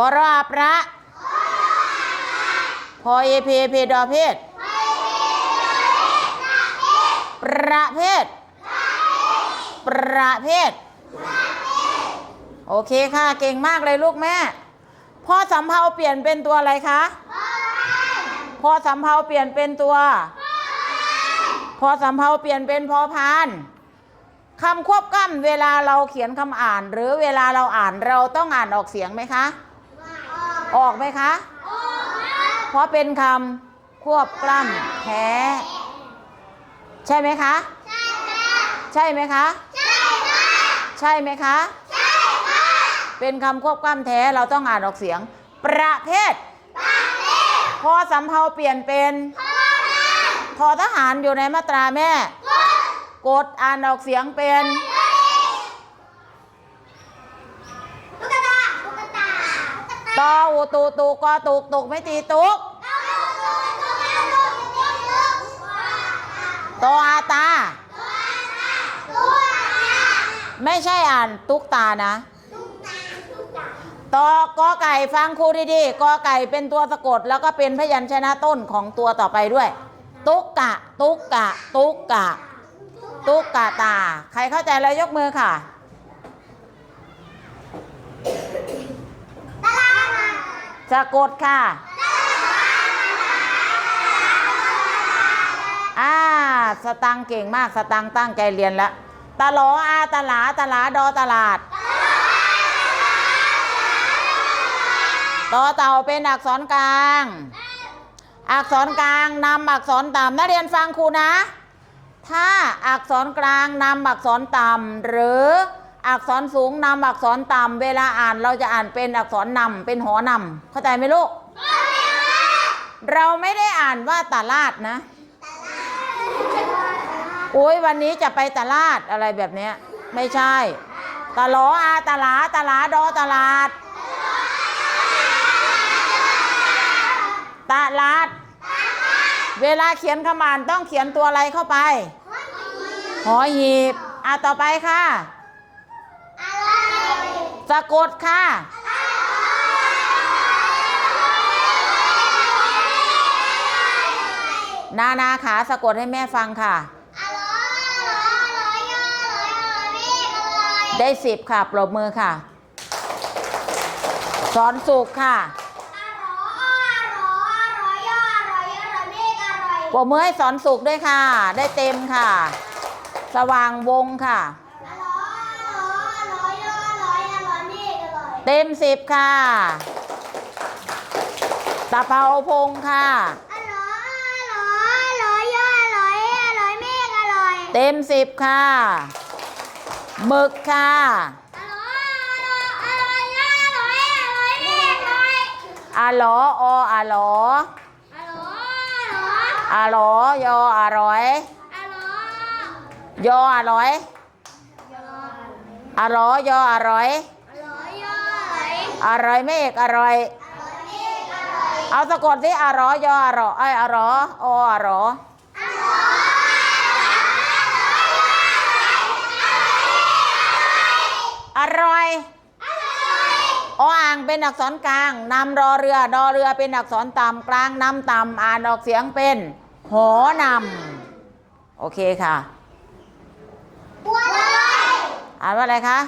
พอรอพระพอเอเพเพดอเพศประเภทประเภทโอเคค่ะ เก่งมากเลยลูกแม่ พ่อสำเภาเปลี่ยนเป็นตัวอะไรคะ พ่อสำเภาเปลี่ยนเป็นตัวพอสำเภาเปลี่ยนเป็นพอพานคำควบกล้ำเวลาเราเขียนคำอ่าน หรือเวลาเราอ่านเราต้องอ่านออกเสียงไหมคะ ออกไหมคะเพราะเป็นคำควบกล้ำแท้ ใช่ไหมคะ ใช่ไหมคะ ใช่ไหมคะ เป็นคำควบกล้ำแท้เราต้องอ่านออกเสียง ประเภทพอสำเภาเปลี่ยนเป็นทอทหารอยู่ในมาตราแม่ กดอ่านออกเสียงเป็น ตุ๊กตาตุ๊กตาตุ๊ก ตาตออูตูตูกอตุกตุกไม่ตีตุกตอาตา ไม่ใช่อ่านตุกตานะตอกอไก่ฟังครูดีๆกอไก่เป็นตัวสะกดแล้วก็เป็นพยัญชนะต้นของตัวต่อไปด้วย ตุกกะ ตุกกะ ตุกกะ ตุกกะตา ใครเข้าใจแล้วยกมือค่ะ สะกดค่ะอ่าสตังเก่งมากสตังตั้งใจเรียนแล้วตะลออาตะหลาตะหลาดอตลาดต่อเต่าเป็นอักษรกลาง อักษรกลางนำอักษรต่ำนักเรียนฟังครูนะ ถ้าอักษรกลางนำอักษรต่ำหรือ อักษรสูงนำอักษรต่ำเวลาอ่านเราจะอ่านเป็นอักษรนำเป็นหอนำเข้าใจไหมลูก เราไม่ได้อ่านว่าตลาดนะโอ้ยวันนี้จะไปตลาดอะไรแบบเนี้ย ไม่ใช่ตะหลออาตะหลาตะหลาดอตลาดตลาด เวลาเขียนคำอ่านต้องเขียนตัวอะไรเข้าไป หอหีบ อะต่อไปค่ะ สะกดค่ะนานาขาสะกดให้แม่ฟังค่ะ ได้สิบค่ะ ปรบมือค่ะ สอนสุขค่ะปรบมือให้สอนสุขด้วยค่ะ ได้เต็มค่ะ สว่างวงค่ะ เต็มสิบค่ะ ตะเภาพงค่ะอ๋ออ๋ออ๋อย่ออ๋อย่ออ๋อเมฆอ๋อย เต็มสิบค่ะหมึกค่ะอาหลอออาหลออาหลอยออร่อย ยออร่อยอาหลอยออร่อย อร่อยไม่เอกอร่อย เอาสะกดสิอร่อยยออร่อยไอยอร่อออร่ออร่อยออ่างเป็นอักษรกลางนำรอเรือดอเรือเป็นอักษรต่ำกลางนำต่ำอ่านออกเสียงเป็นหอนำโอเคค่ะอ่านว่าอะไรคะ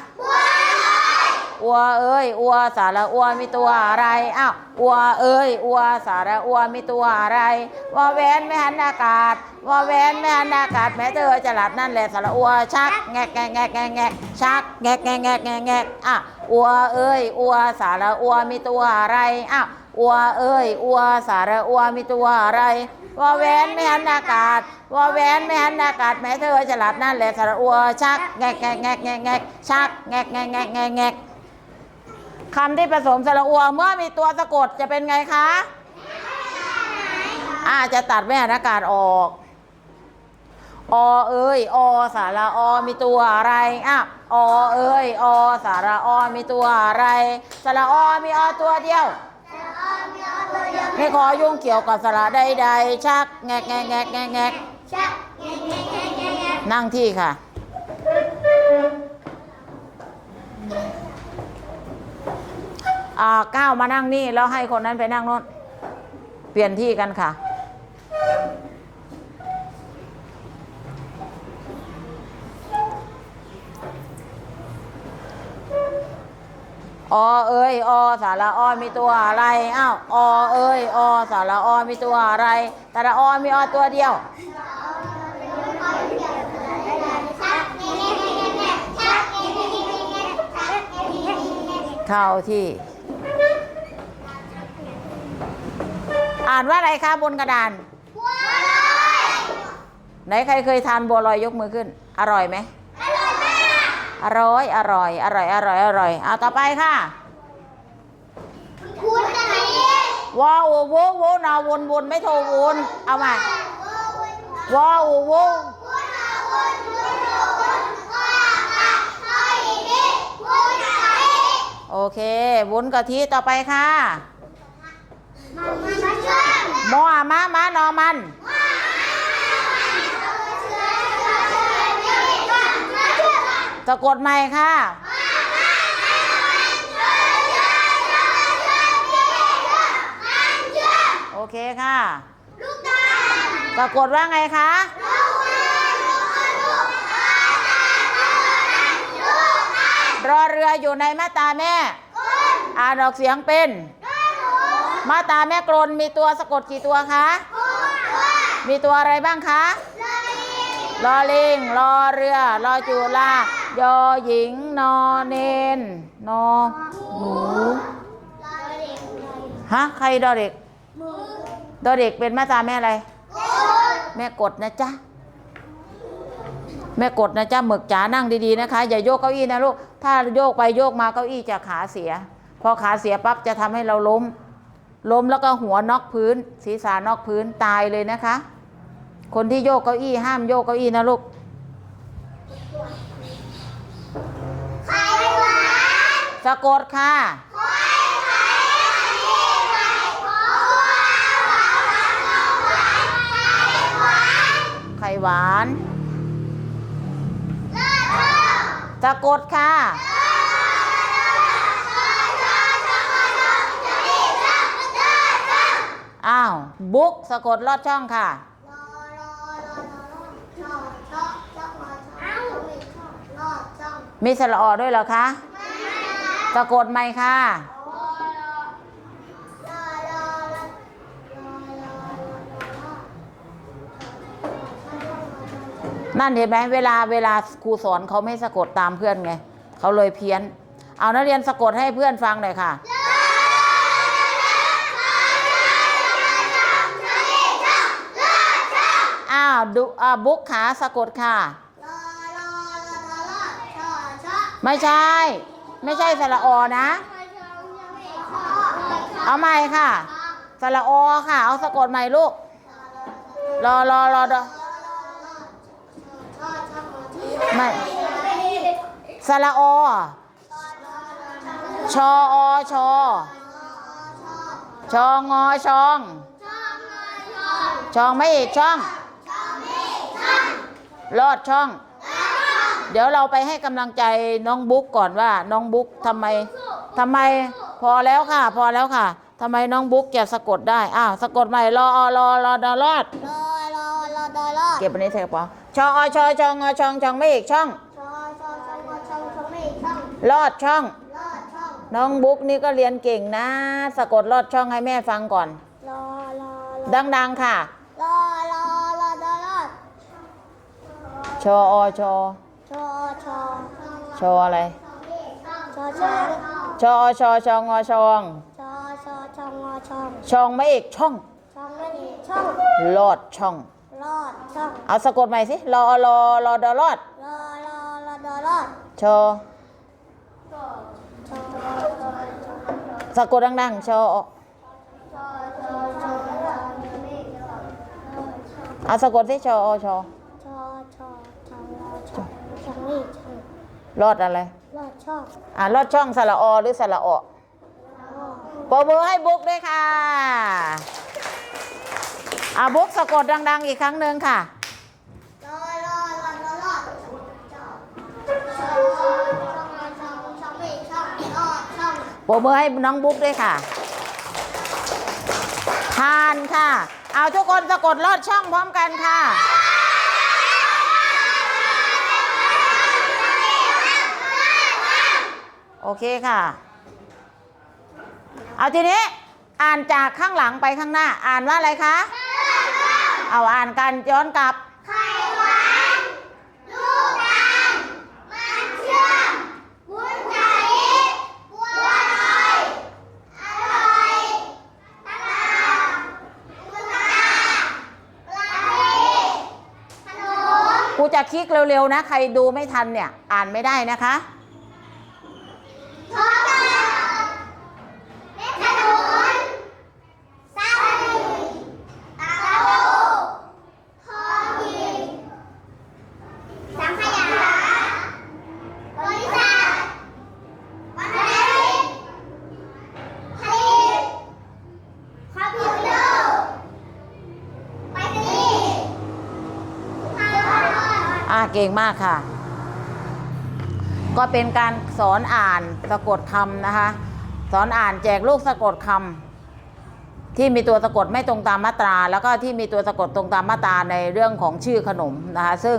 อัวเอ้ยอัวสาระอัวมีตัวอะไรอ้าวอัวเอ้ยอัวสาระอัวมีตัวอะไรวอแวนไม่หันอากาศวอแวนไม่หันอากาศแม้เธอจะหลัดนั่นแหละสาระอัวชักแงกแงกแงกแงกแงกชักแงกแงกแงกแงกแงกอะอัวเอ้ยอัวสาระอัวมีตัวอะไรอ้าวอัวเอ้ยอัวสาระอัวมีตัวอะไรวอแวนไม่หันอากาศวอแวนไม่หันอากาศแม้เธอจะหลัดนั่นแหละสาระอัวชักแงกแงกแงกแงกแงชักแงกแงกแงกแงกแงก คำที่ผสมสระอัวเมื่อมีตัวสะกดจะเป็นไงคะอาจะตัดแม่อากาศออก อเอ้ย อสาระอมีตัวอะไรอะอเอ้ย อสาระอมีตัวอะไร สระอมีอตัวเดียวไม่ขอยุ่งเกี่ยวกับสระใดๆชักแงกแงกแงกแงกแงกนั่งที่ค่ะ อ อ่า ก้าวมานั่งนี่แล้วให้คนนั้นไปนั่งโน้นเปลี่ยนที่กันค่ะ อเอ้ยอสาระอมีตัวอะไรอ้าวอเอ้ยอสาระอมีตัวอะไรสาระอมีออตัวเดียวเข้าที่ อ่านว่าอะไรคะบนกระดานไหนใครเคยทานบัวลอยยกมือขึ้น อร่อยไหมอร่อยอร่อยอร่อยอร่อยอร่อยเอาต่อไปค่ะคุณจะไหนว้าวโวโวนาวนวนไม่โทรวนเอามาว้าวโวโอเควุ้นกะทิต่อไปค่ะ มอมามานอมันสะกดใหม่ค่ะโอเคค่ะสะกดว่าไงคะรอเรืออยู่ในมาตาแม่ อ่านออกเสียงเป็น มาตราแม่กลนมีตัวสะกดกี่ตัวคะ มีตัวอะไรบ้างคะรอลิงรอเรือรอจุลายอหญิงนอเนนนอหนูฮะใครดอเด็กดอเด็กเป็นมาตราแม่อะไร แม่กดนะจ๊ะแม่กดนะจ๊ะหมึกจ๋านั่งดีๆนะคะ อย่าโยกเก้าอี้นะลูกถ้าโยกไปโยกมาเก้าอี้จะขาเสีย พอขาเสียปั๊บจะทำให้เราล้ม ล้มแล้วก็หัวนอกพื้น ศีรษะนอกพื้นตายเลยนะคะ คนที่โยกเก้าอี้ห้ามโยกเก้าอี้นะลูกสะกดค่ะไข่หวานสะกดค่ะ อ้าว บุ๊กสะกดลอดช่องค่ะ มีสระออด้วยเหรอคะสะกดไหมค่ะ นั่นเห็นไหมเวลาเวลาครูสอนเขาไม่สะกดตามเพื่อนไงเขาเลยเพี้ยน เอานักเรียนสะกดให้เพื่อนฟังหน่อยค่ะ อ้าว ดูอ่าบุ๊กขาสะกดค่ะไม่ใช่ ไม่ใช่สระออนะ เอาใหม่ค่ะสระอค่ะ เอาสะกดใหม่ลูก รอรอรอรอไม่สระอชออชอชองอชอง ชองไม่อีกช่อง ลอดช่อง เดี๋ยวเราไปให้กำลังใจน้องบุ๊กก่อนว่า น้องบุ๊กทำไมทำไมพอแล้วค่ะ พอแล้วค่ะทำไมน้องบุ๊กจะสะกดได้ อ้าวสะกดใหม่รออรอรอดอลอดเก็บอันนี้ใส่กระเป๋าชออชอชองอชองช่องไม่อีกช่องลอดช่อง น้องบุ๊กนี่ก็เรียนเก่งนะ สะกดลอดช่องให้แม่ฟังก่อนดังๆค่ะ ชออชอชออะไร ชอชอชองอชองชองไม่เอกช่องลอดช่อง รอดช่องเอาสะกดใหม่สิรอรอรอดอลอดรอรอรอดอรอดชอสะกดดังๆชอเอาสะกดสิชออชอ ชอชอชอรอช่องช่องนี่ช่อง รอดอะไร รอดช่องอ่ารอดช่องสระอหรือสระอรอปรบมือให้บุ๊กด้วยค่ะอ่าบุ๊กสะกดดัง ๆ อีกครั้งหนึ่งค่ะรอรอรอรอรอดช่องช่องช่องช่อรอดช่องปรบมือให้น้องบุ๊กด้วยค่ะทานค่ะ เอาทุกคนสะกดลอดช่องพร้อมกันค่ะ โอเคค่ะ เอาทีนี้ อ่านจากข้างหลังไปข้างหน้า อ่านว่าอะไรคะ เอาอ่านกันย้อนกลับไขหวานลูกตาลมันเชื่อมวุ้นกะทิบัวลอยอร่อยตะลาตุลาปลาทีขนมกูจะคลิกเร็วๆนะ ใครดูไม่ทันเนี่ย อ่านไม่ได้นะคะ ท้องตลาดเม็ดขนุนซาลีตาโลทองหินสังขยาบริษัทวันนี้ผลิตคอมพิวเตอร์ไปรษณีย์ทางออนไลน์ อ่า เก่งมากค่ะ ก็เป็นการสอนอ่านสะกดคำนะคะ สอนอ่านแจกลูกสะกดคำที่มีตัวสะกดไม่ตรงตามมาตรา แล้วก็ที่มีตัวสะกดตรงตามมาตราในเรื่องของชื่อขนมนะคะซึ่ง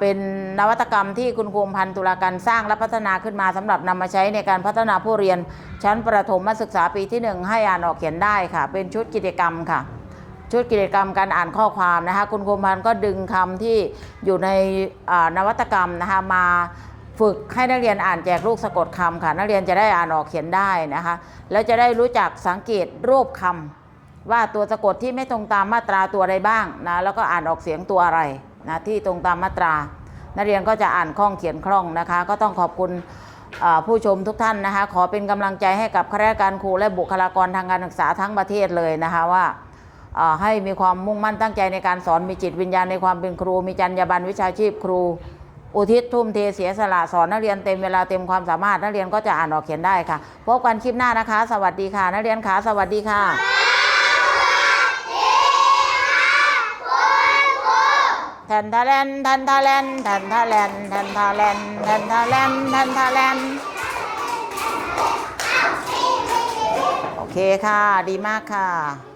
เป็นนวัตกรรมที่คุณครูพันธุลาการสร้างและพัฒนาขึ้นมาสำหรับนำมาใช้ในการพัฒนาผู้เรียน ชั้นประถมศึกษาปีที่หนึ่งให้อ่านออกเขียนได้ค่ะ เป็นชุดกิจกรรมค่ะ ชุดกิจกรรมการอ่านข้อความนะคะคุณครูพันธ์ก็ดึงคำที่อยู่ในนวัตกรรมนะคะมาฝึกให้นักเรียนอ่านแจกลูกสะกดคำค่ะ นักเรียนจะได้อ่านออกเขียนได้นะคะ แล้วจะได้รู้จักสังเกตรูปคำว่าตัวสะกดที่ไม่ตรงตามมาตราตัวใดบ้างนะแล้วก็อ่านออกเสียงตัวอะไรนะที่ตรงตามมาตรา นักเรียนก็จะอ่านคล่องเขียนคล่องนะคะ ก็ต้องขอบคุณผู้ชมทุกท่านนะคะ ขอเป็นกำลังใจให้กับข้าราชการครูและบุคลากรทางการศึกษาทั้งประเทศเลยนะคะว่า ให้มีความมุ่งมั่นตั้งใจในการสอนมีจิตวิญญาณในความเป็นครู มีจรรยาบรรณวิชาชีพครู อุทิศทุ่มเทเสียสละสอนนักเรียนเต็มเวลาเต็มความสามารถนักเรียนก็จะอ่านออกเขียนได้ค่ะพบกันคลิปหน้านะคะ สวัสดีค่ะ นักเรียนขาสวัสดีค่ะแทนทาแลนแทนทาแลนแทนทาแลนแทนทาแลนแทนทาแลนแทนทาแลนโอเคค่ะ ดีมากค่ะ